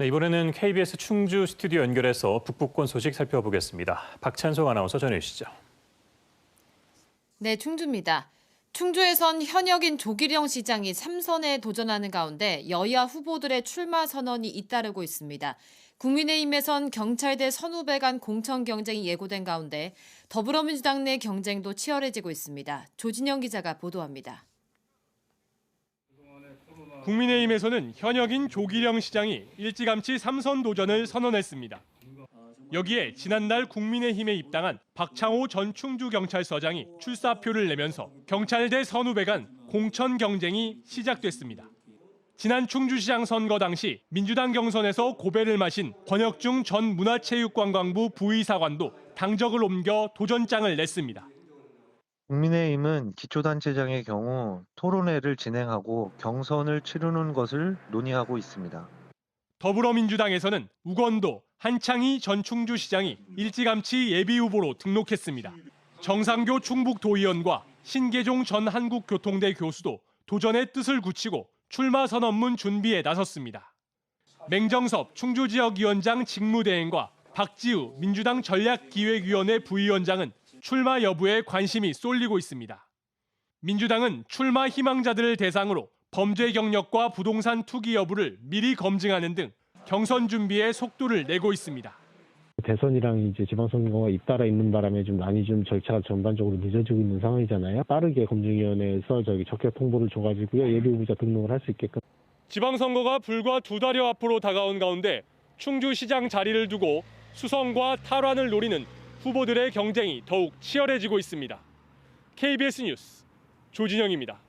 네, 이번에는 KBS 충주 스튜디오 연결해서 북부권 소식 살펴보겠습니다. 박찬석 아나운서 전해주시죠. 네, 충주입니다. 충주에선 현역인 조기령 시장이 3선에 도전하는 가운데 여야 후보들의 출마 선언이 잇따르고 있습니다. 국민의힘에선 경찰대 선후배 간 공천 경쟁이 예고된 가운데 더불어민주당 내 경쟁도 치열해지고 있습니다. 조진영 기자가 보도합니다. 국민의힘에서는 현역인 조기령 시장이 일찌감치 삼선 도전을 선언했습니다. 여기에 지난달 국민의힘에 입당한 박창호 전 충주경찰서장이 출사표를 내면서 경찰대 선후배 간 공천 경쟁이 시작됐습니다. 지난 충주시장 선거 당시 민주당 경선에서 고배를 마신 권혁중 전 문화체육관광부 부의사관도 당적을 옮겨 도전장을 냈습니다. 국민의힘은 기초단체장의 경우 토론회를 진행하고 경선을 치르는 것을 논의하고 있습니다. 더불어민주당에서는 우건도 한창희 전 충주시장이 일찌감치 예비후보로 등록했습니다. 정상교 충북도의원과 신계종 전 한국교통대 교수도 도전의 뜻을 굳히고 출마 선언문 준비에 나섰습니다. 맹정섭 충주지역위원장 직무대행과 박지우 민주당 전략기획위원회 부위원장은 출마 여부에 관심이 쏠리고 있습니다. 민주당은 출마 희망자들을 대상으로 범죄 경력과 부동산 투기 여부를 미리 검증하는 등 경선 준비에 속도를 내고 있습니다. 대선이랑 이제 지방선거가 잇따라 있는 바람에 좀 많이 좀 절차가 전반적으로 늦어지고 있는 상황이잖아요. 빠르게 검증위원회에서 저기 적격 통보를 줘가지고요 예비 후보자 등록을 할 수 있게끔. 지방선거가 불과 두 달여 앞으로 다가온 가운데 충주시장 자리를 두고 수성과 탈환을 노리는 후보들의 경쟁이 더욱 치열해지고 있습니다. KBS 뉴스 조진영입니다.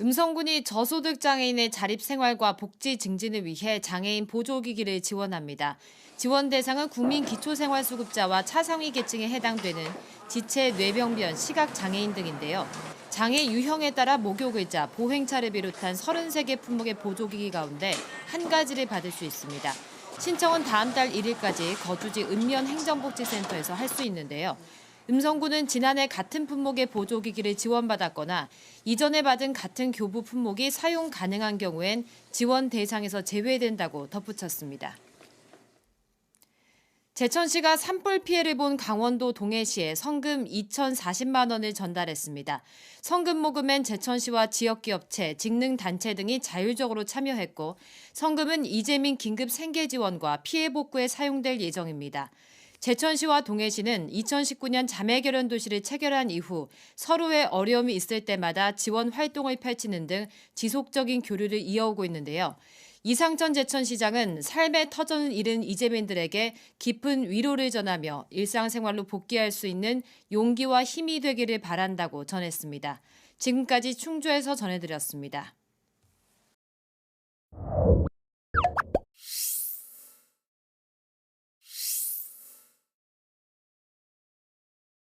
음성군이 저소득 장애인의 자립 생활과 복지 증진을 위해 장애인 보조기기를 지원합니다. 지원 대상은 국민 기초생활수급자와 차상위 계층에 해당되는 지체, 뇌병변, 시각 장애인 등인데요. 장애 유형에 따라 목욕 의자, 보행차를 비롯한 33개 품목의 보조기기 가운데 한 가지를 받을 수 있습니다. 신청은 다음 달 1일까지 거주지 읍면 행정복지센터에서 할 수 있는데요. 음성군은 지난해 같은 품목의 보조기기를 지원받았거나 이전에 받은 같은 교부 품목이 사용 가능한 경우엔 지원 대상에서 제외된다고 덧붙였습니다. 제천시가 산불 피해를 본 강원도 동해시에 성금 2,040만 원을 전달했습니다. 성금 모금엔 제천시와 지역기업체, 직능단체 등이 자율적으로 참여했고 성금은 이재민 긴급 생계 지원과 피해 복구에 사용될 예정입니다. 제천시와 동해시는 2019년 자매결연 도시를 체결한 이후 서로의 어려움이 있을 때마다 지원 활동을 펼치는 등 지속적인 교류를 이어오고 있는데요. 이상천 제천시장은 삶의 터전을 잃은 이재민들에게 깊은 위로를 전하며 일상생활로 복귀할 수 있는 용기와 힘이 되기를 바란다고 전했습니다. 지금까지 충주에서 전해드렸습니다.